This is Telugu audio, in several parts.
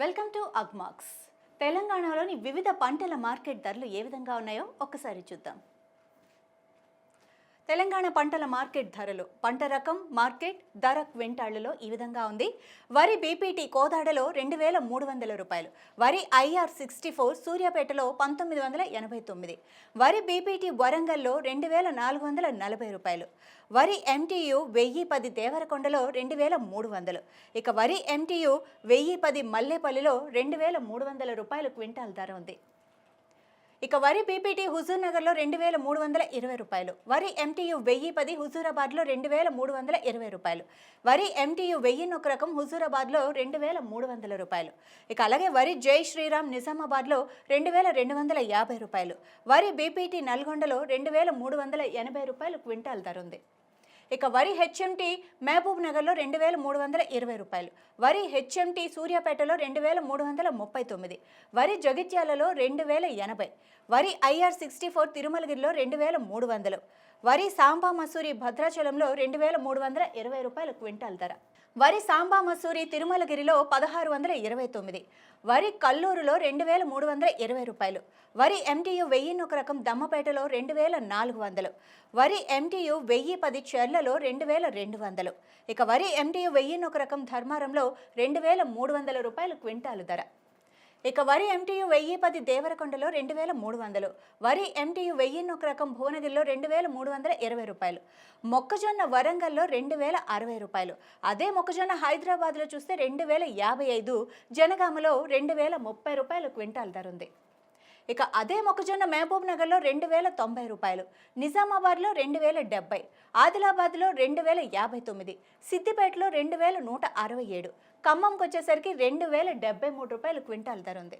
Welcome to Agmax. తెలంగాణలోని వివిధ పంటల మార్కెట్ ధరలు ఏ విధంగా ఉన్నాయో ఒక్కసారి చూద్దాం. తెలంగాణ పంటల మార్కెట్ ధరలు. పంట రకం మార్కెట్ ధర క్వింటాళ్ళలో ఈ విధంగా ఉంది. వరి బీపీటీ కోదాడలో రెండు వేల మూడు వందల రూపాయలు. వరి ఐఆర్ సిక్స్టీ ఫోర్ సూర్యాపేటలో పంతొమ్మిది వందల ఎనభై తొమ్మిది. వరి బీపీటీ వరంగల్లో రెండు వేల నాలుగు వందల నలభై రూపాయలు. వరి ఎంటీయు వెయ్యి పది దేవరకొండలో రెండు వేల మూడు వందలు. ఇక వరి ఎంటీయు వెయ్యి పది మల్లేపల్లిలో రెండు వేల మూడు వందల రూపాయలు క్వింటాల్ ధర ఉంది. ఇక వరి బీపీటీ హుజూర్ నగర్లో రెండు వేల మూడు వందల ఇరవై రూపాయలు. వరి ఎంటీయు వెయ్యి పది హుజూరాబాద్లో రెండు వేల మూడు వందల ఇరవై రూపాయలు. వరి ఎంటీయు వెయ్యి ఒక రకం హుజూరాబాద్లో రెండు వేల మూడు వందల రూపాయలు. ఇక అలాగే వరి జై శ్రీరామ్ నిజామాబాద్లో రెండు వేల రెండు వందల యాభై రూపాయలు. వరి బీపీటీ నల్గొండలో రెండు వేల మూడు వందల ఎనభై రూపాయలు క్వింటాల్ ధర ఉంది. ఇక వరి హెచ్ఎంటీ మహబూబ్ నగర్లో రెండు వేల మూడు వందల ఇరవై రూపాయలు వరి హెచ్ఎంటీ సూర్యాపేటలో రెండు వేల మూడు వందల ముప్పై తొమ్మిది వరి జగిత్యాలలో రెండు వేల ఎనభై వరి ఐఆర్ సిక్స్టీ ఫోర్ తిరుమలగిరిలో రెండు వేల మూడు వందలు వరి సాంబా మసూరి భద్రాచలంలో రెండు వేల మూడు వందల ఇరవై రూపాయల క్వింటాల్ ధర. వరి సాంబా మసూరి తిరుమలగిరిలో పదహారు వందల ఇరవై తొమ్మిది వరి కల్లూరులో రెండు వేల మూడు వందల ఇరవై రూపాయలు వరి ఎంటీయు వెయ్యి ఒక రకం దమ్మపేటలో రెండు వేల నాలుగు వందలు వరి ఎంటీయు వెయ్యి పది చెర్లలో రెండు వేల రెండు వందలు. ఇక వరి ఎంటీయు వెయ్యిన్నొక ఒక రకం ధర్మారంలో రెండు వేల మూడు వందల రూపాయలు క్వింటాలు ధర. ఇక వరి ఎంటీయు వెయ్యి పది దేవరకొండలో రెండు వేల మూడు వందలు. వరి ఎంటీయు వెయ్యి ఒక రకం భువనగిరిలో రెండు వేల మూడు వందల ఇరవై రూపాయలు. మొక్కజొన్న వరంగల్లో రెండు వేల అరవై రూపాయలు. అదే మొక్కజొన్న హైదరాబాద్లో చూస్తే రెండు వేల యాభై ఐదు జనగామలో రెండు వేల ముప్పై రూపాయలు క్వింటాల్ ధర ఉంది. ఇక అదే మొక్కజొన్న మహబూబ్ నగర్లో రెండు వేల తొంభై రూపాయలు నిజామాబాద్లో రెండు వేల డెబ్బై ఆదిలాబాద్లో రెండు వేల యాభై తొమ్మిది సిద్దిపేటలో రెండు వేల నూట అరవై ఏడు ఖమ్మంకి వచ్చేసరికి రెండు వేల డెబ్బై మూడు రూపాయలు క్వింటాల్ ధర ఉంది.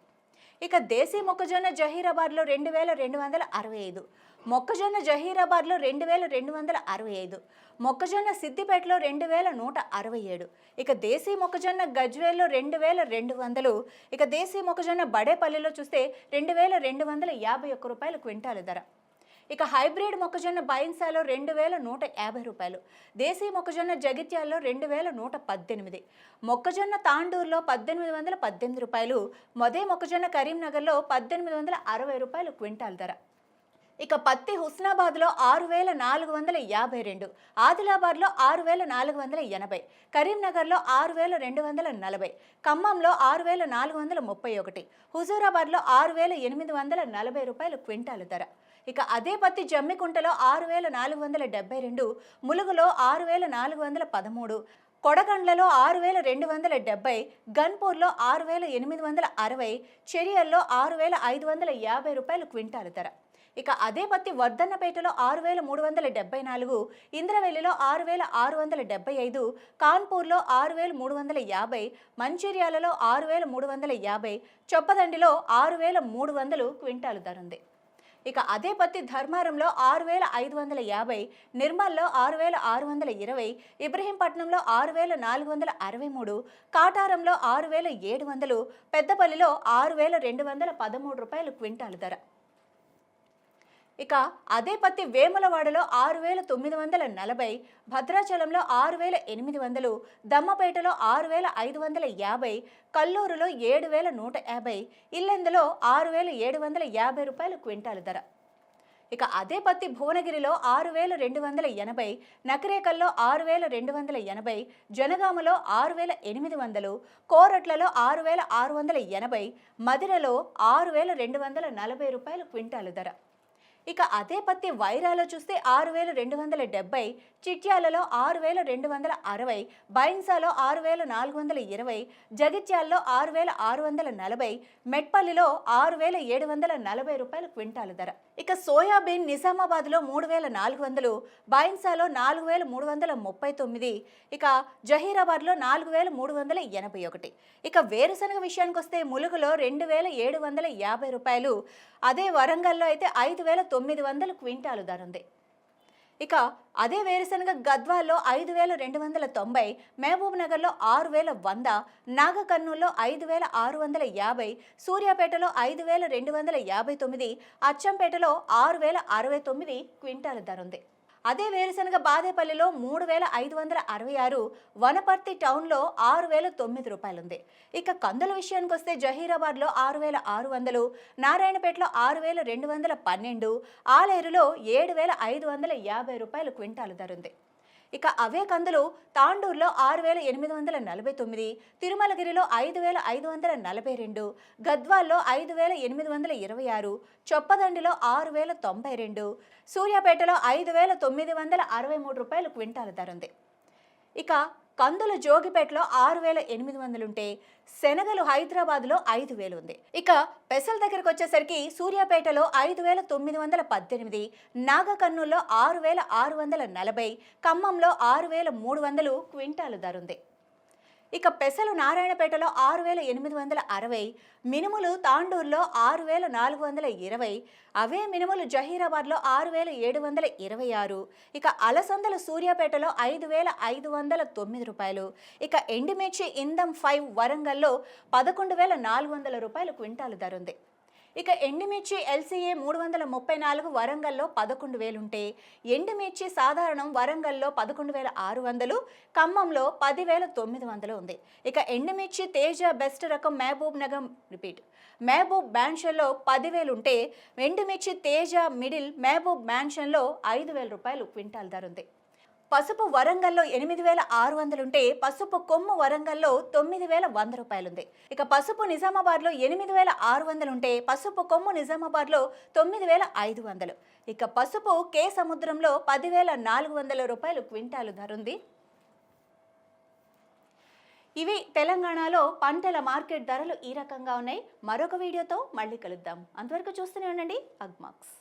ఇక దేశీ మొక్కజొన్న జహీరాబాద్లో రెండు వేల రెండు వందల అరవై ఐదు మొక్కజొన్న జహీరాబాద్లో రెండు వేల రెండు వందల అరవై ఐదు మొక్కజొన్న సిద్దిపేటలో రెండు వేల నూట అరవై ఏడు ఇక దేశీ మొక్కజొన్న గజ్వేల్లో రెండు వేల రెండు వందలు ఇక దేశీ మొక్కజొన్న బడేపల్లిలో చూస్తే రెండు వేల రెండు వందల యాభై ఒక్క రూపాయలు క్వింటాలు ధర. ఇక హైబ్రిడ్ మొక్కజొన్న బైన్సాలో రెండు వేల నూట యాభై రూపాయలు. దేశీ మొక్కజొన్న జగిత్యాల్లో రెండు వేల నూట పద్దెనిమిది. మొక్కజొన్న తాండూరులో పద్దెనిమిది వందల పద్దెనిమిది రూపాయలు. మొదే మొక్కజొన్న కరీంనగర్లో పద్దెనిమిది వందల అరవై రూపాయలు క్వింటాల్ ధర. ఇక పత్తి హుస్నాబాద్లో ఆరు వేల నాలుగు వందల యాభై రెండు. ఆదిలాబాద్లో ఆరు వేల నాలుగు వందల ఎనభై. కరీంనగర్లో ఆరు వేల రెండు వందల నలభై. ఖమ్మంలో ఆరు వేల నాలుగు వందల ముప్పై ఒకటి. హుజూరాబాద్లో ఆరు వేల ఎనిమిది వందల నలభై రూపాయలు క్వింటాలు ధర. ఇక అదే పత్తి జమ్మికుంటలో ఆరు వేల నాలుగు వందల డెబ్బై రెండు ములుగులో ఆరు వేల నాలుగు వందల పదమూడు కొడగండ్లలో ఆరు వేల రెండు వందల డెబ్బై గన్పూర్లో ఆరు వేల ఎనిమిది వందల అరవై చెరియల్లో ఆరు వేల ఐదు వందల యాభై రూపాయలు క్వింటాలు ధర. ఇక అదే పత్తి వర్ధన్నపేటలో ఆరు వేల మూడు వందల డెబ్బై నాలుగు ఇంద్రవెల్లిలో ఆరు వేల ఆరు వందల డెబ్బై ఐదు కాన్పూర్లో ఆరు వేల మూడు వందల యాభై మంచిర్యాలలో ఆరు వేల మూడు వందల యాభై చొప్పదండిలో ఆరు వేల మూడు వందలు క్వింటాలు ధర ఉంది. ఇక అదే పత్తి ధర్మారంలో ఆరు వేల ఐదు వందల యాభై నిర్మల్లో ఆరు వేల ఆరు వందల ఇరవై ఇబ్రహీంపట్నంలో ఆరు వేల నాలుగు వందల అరవై మూడు కాటారంలో ఆరు వేల ఏడు వందలు పెద్దపల్లిలో ఆరు వేల రెండు వందల పదమూడు రూపాయలు క్వింటాలు ధర. ఇక అదే పత్తి వేములవాడలో ఆరు వేల తొమ్మిది వందల నలభై భద్రాచలంలో ఆరు వేల ఎనిమిది వందలు దమ్మపేటలో ఆరు వేల ఐదు వందల యాభై కల్లూరులో ఏడు వేల నూట యాభై ఇల్లెందులో ఆరు వేల ఏడు వందల యాభై రూపాయలు క్వింటాలు ధర. ఇక అదే పత్తి భువనగిరిలో ఆరు వేల రెండు వందల ఎనభై నకరేకల్లో ఆరు వేల రెండు వందల ఎనభై జనగామలో ఆరు వేల ఎనిమిది వందలు కోరట్లలో ఆరు వేల ఆరు వందల ఎనభై మదిరలో ఆరు వేల రెండు వందల నలభై రూపాయలు క్వింటాలు ధర. ఇక అదే పత్తి వైరాలో చూస్తే ఆరు వేల రెండు వందల డెబ్బై చిట్యాలలో ఆరు వేల రెండు వందల అరవై బైన్సాలో ఆరు వేల నాలుగు వందల ఇరవై జగిత్యాల్లో ఆరు వేల ఆరు వందల నలభై మెట్పల్లిలో ఆరు వేల ఏడు వందల నలభై రూపాయలు క్వింటాలు ధర. ఇక సోయాబీన్ నిజామాబాద్లో మూడు వేల నాలుగు వందలు బైన్సాలో నాలుగు వేల మూడు వందల ముప్పై తొమ్మిది ఇక జహీరాబాద్లో నాలుగు వేల మూడు వందల ఎనభై ఒకటి. ఇక వేరుశనగ విషయానికి వస్తే ములుగులో రెండు వేల ఏడు వందల యాభై రూపాయలు అదే వరంగల్లో అయితే ఐదు వేల తొమ్మిది వందల క్వింటాలు ధర ఉంది. ఇక అదే వేరుశనగ గద్వాల్లో ఐదు వేల రెండు వందల తొంభై మహబూబ్ నగర్లో ఆరు వేల వంద నాగకర్నూల్లో ఐదు వేల ఆరు వందల యాభై సూర్యాపేటలో ఐదు వేల రెండు వందల యాభై తొమ్మిది అచ్చంపేటలో ఆరు వేల అరవై తొమ్మిది క్వింటాల ధర ఉంది. అదే వేరుశనగ బాదేపల్లిలో మూడు వేల ఐదు వందల అరవై ఆరు వనపర్తి టౌన్లో ఆరు వేల తొమ్మిది రూపాయలు ఉంది ఇక కందుల విషయానికి వస్తే జహీరాబాద్లో ఆరు వేల ఆరు వందలు నారాయణపేటలో ఆరు వేల రెండు వందల పన్నెండు ఆలేరులో ఏడు వేల ఐదు వందల యాభై రూపాయలు క్వింటాలు ధర ఉంది ఇక అవే కందులు తాండూరులో ఆరు వేల ఎనిమిది వందల నలభై తొమ్మిది తిరుమలగిరిలో ఐదు వేల ఐదు వందల నలభై రెండు గద్వాల్లో ఐదు వేల ఎనిమిది వందల ఇరవై ఆరు చొప్పదండిలో ఆరు వేల తొంభై రెండు సూర్యాపేటలో ఐదు వేల తొమ్మిది వందల అరవై మూడు రూపాయలు క్వింటాల ధర ఉంది. ఇక కందుల జోగిపేటలో ఆరు వేల ఎనిమిది వందలుంటే శనగలు హైదరాబాద్లో ఐదు వేలు ఉంది ఇక పెసల దగ్గరకు వచ్చేసరికి సూర్యాపేటలో ఐదు వేల తొమ్మిది వందల పద్దెనిమిది నాగకర్నూల్లో ఆరు వేల ఆరు వందల నలభై ఖమ్మంలో ఆరు వేల మూడు వందలు క్వింటాలు ధర ఉంది ఇక పెసలు నారాయణపేటలో ఆరు వేల ఎనిమిది వందల అరవై మినుములు తాండూరులో ఆరు వేల నాలుగు వందల ఇరవై అవే మినుములు జహీరాబాద్లో ఆరు వేల ఏడు వందల ఇరవై ఆరు ఇక అలసందల సూర్యాపేటలో ఐదు వేల ఐదు వందల తొమ్మిది రూపాయలు ఇక ఎండిమిర్చి ఇందం ఫైవ్ వరంగల్లో పదకొండు వేల నాలుగు వందల రూపాయలు క్వింటాలు ధర ఉంది. ఇక ఎండుమిర్చి ఎల్సీఏ మూడు వందల ముప్పై నాలుగు వరంగల్లో పదకొండు వేలుంటే ఎండుమిర్చి సాధారణం వరంగల్లో పదకొండు వేల ఆరు వందలు ఖమ్మంలో పదివేల తొమ్మిది వందలు ఉంది ఇక ఎండుమిర్చి తేజ బెస్ట్ రకం మహబూబ్ నగర్ రిపీట్ మహబూబ్ మ్యాన్షన్లో పదివేలు ఉంటే ఎండుమిర్చి తేజ మిడిల్ మహబూబ్ మ్యాన్షన్లో ఐదు వేల రూపాయలు క్వింటాల్ ధర ఉంది. పసుపు వరంగల్లో ఎనిమిది వేల ఆరు వందలుంటే పసుపు కొమ్ము వరంగల్లో తొమ్మిది వేల వంద రూపాయలుంది. ఇక పసుపు నిజామాబాద్లో ఎనిమిది వేల ఆరు వందలుంటే పసుపు కొమ్ము నిజామాబాద్లో తొమ్మిది వేల ఐదు వందలు. ఇక పసుపు కే సముద్రంలో పదివేల నాలుగు వందల రూపాయలు క్వింటాలు ధర ఉంది ఇవి తెలంగాణలో పంటల మార్కెట్ ధరలు ఈ రకంగా ఉన్నాయి. మరొక వీడియోతో మళ్ళీ కలుద్దాం. అంతవరకు చూస్తూనే ఉండండి. అగ్మాక్స్.